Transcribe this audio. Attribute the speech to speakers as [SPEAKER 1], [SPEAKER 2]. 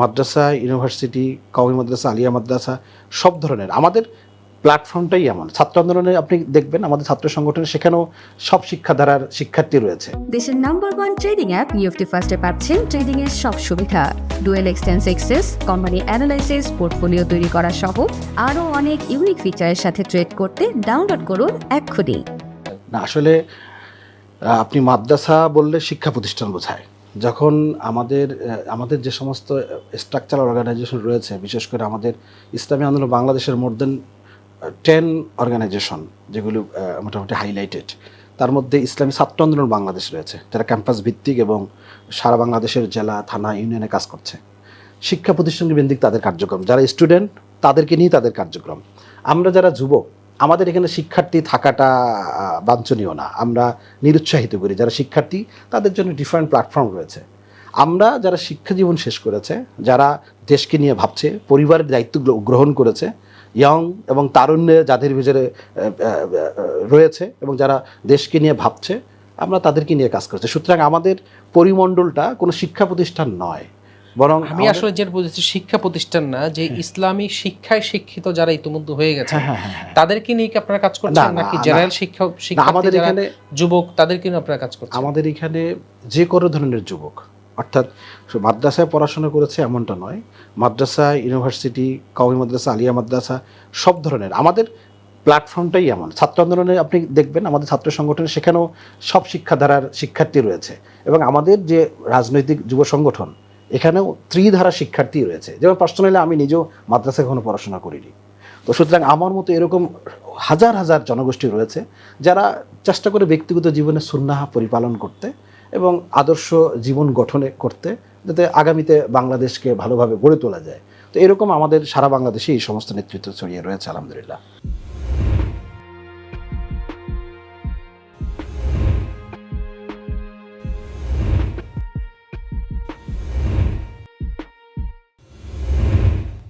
[SPEAKER 1] মাদ্রাসা university কওমি মাদ্রাসা আলিয়া মাদ্রাসা সব ধরনের। আমাদের প্ল্যাটফর্মটাই এমন। ছাত্র আন্দোলনে আপনি দেখবেন আমাদের ছাত্র সংগঠনে সেখানেও সব শিক্ষাধারার শিক্ষার্থী রয়েছে।
[SPEAKER 2] দেশের নাম্বার ওয়ান ট্রেডিং অ্যাপ নিউফটি ফার্স্টে পাচ্ছেন ট্রেডিং এর সব সুবিধা। ডুয়েল এক্সটেন্স এক্সেস কোম্পানি অ্যানালাইসিস পোর্টফোলিও তৈরি করা সহ আরও অনেক ইউনিক ফিচারের সাথে ট্রেড করতে ডাউনলোড করুন এক্ষুনি।
[SPEAKER 1] না আসলে আপনি মাদ্রাসা বললে শিক্ষা প্রতিষ্ঠান বোঝায়। যখন আমাদের আমাদের যে সমস্ত স্ট্রাকচারাল অর্গানাইজেশন রয়েছে, বিশেষ করে আমাদের ইসলামী আন্দোলন বাংলাদেশের মোর দেন টেন অর্গানাইজেশন যেগুলো মোটামুটি হাইলাইটেড তার মধ্যে ইসলামী ছাত্র আন্দোলন বাংলাদেশ রয়েছে, যারা ক্যাম্পাস ভিত্তিক এবং সারা বাংলাদেশের জেলা, থানা ইউনিয়নে কাজ করছে। শিক্ষা প্রতিষ্ঠান ভিত্তিক তাদের কার্যক্রম, যারা স্টুডেন্ট তাদেরকে নিয়ে তাদের কার্যক্রম। আমরা যারা যুবক আমাদের এখানে শিক্ষার্থী থাকাটা বাঞ্ছনীয় না। আমরা নিরুৎসাহিত করি। যারা শিক্ষার্থী, তাদের জন্য ডিফারেন্ট প্ল্যাটফর্ম রয়েছে। আমরা যারা শিক্ষা জীবন শেষ করেছে, যারা দেশকে নিয়ে ভাবছে, পরিবারের দায়িত্ব গ্রহণ করেছে ইয়ং এবং তারুণ্যে যাদের ভিতরে রয়েছে এবং যারা দেশকে নিয়ে ভাবছে, আমরা তাদেরকে নিয়ে কাজ করছি। সুতরাং আমাদের পরিমণ্ডলটা কোনো শিক্ষা প্রতিষ্ঠান নয়। বরং
[SPEAKER 3] আমি আসলে যেটা বুঝেছি শিক্ষা প্রতিষ্ঠান না যে ইসলামী শিক্ষায় শিক্ষিত যারা ইতিমধ্যে হয়ে গেছে
[SPEAKER 1] হ্যাঁ, হ্যাঁ, হ্যাঁ, হ্যাঁ।
[SPEAKER 3] তাদেরকে নিয়ে কি আপনারা কাজ করছেন? নাকি জেনারেল শিক্ষা
[SPEAKER 1] আমাদের এখানে
[SPEAKER 3] যুবক তাদেরকে নিয়ে আপনারা কাজ করছেন?
[SPEAKER 1] আমাদের এখানে যে কোনো ধরনের যুবক অর্থাৎ মাদ্রাসায় পড়াশোনা করেছে এমনটা নয়। মাদ্রাসা ইউনিভার্সিটি কওমি মাদ্রাসা আলিয়া মাদ্রাসা সব ধরনের। আমাদের প্ল্যাটফর্মটাই এমন। ছাত্র আন্দোলনে আপনি দেখবেন আমাদের ছাত্র সংগঠনে সেখানেও সব শিক্ষাধারার শিক্ষার্থী রয়েছে। এবং আমাদের যে রাজনৈতিক যুব সংগঠন এখানেও ত্রিধারা শিক্ষার্থী রয়েছে। যেমন পার্সোনালি আমি নিজেও মাদ্রাসায় কখনো পড়াশোনা করিনি। তো সুতরাং আমার মতো এরকম হাজার হাজার জনগোষ্ঠী রয়েছে, যারা চেষ্টা করে ব্যক্তিগত জীবনে সুন্নাহা পরিপালন করতে এবং আদর্শ জীবন গঠনে করতে, যাতে আগামীতে বাংলাদেশকে ভালোভাবে গড়ে তোলা যায়। তো এরকম আমাদের সারা বাংলাদেশে এই সমস্ত নেতৃত্ব ছড়িয়ে রয়েছে, আলহামদুলিল্লাহ।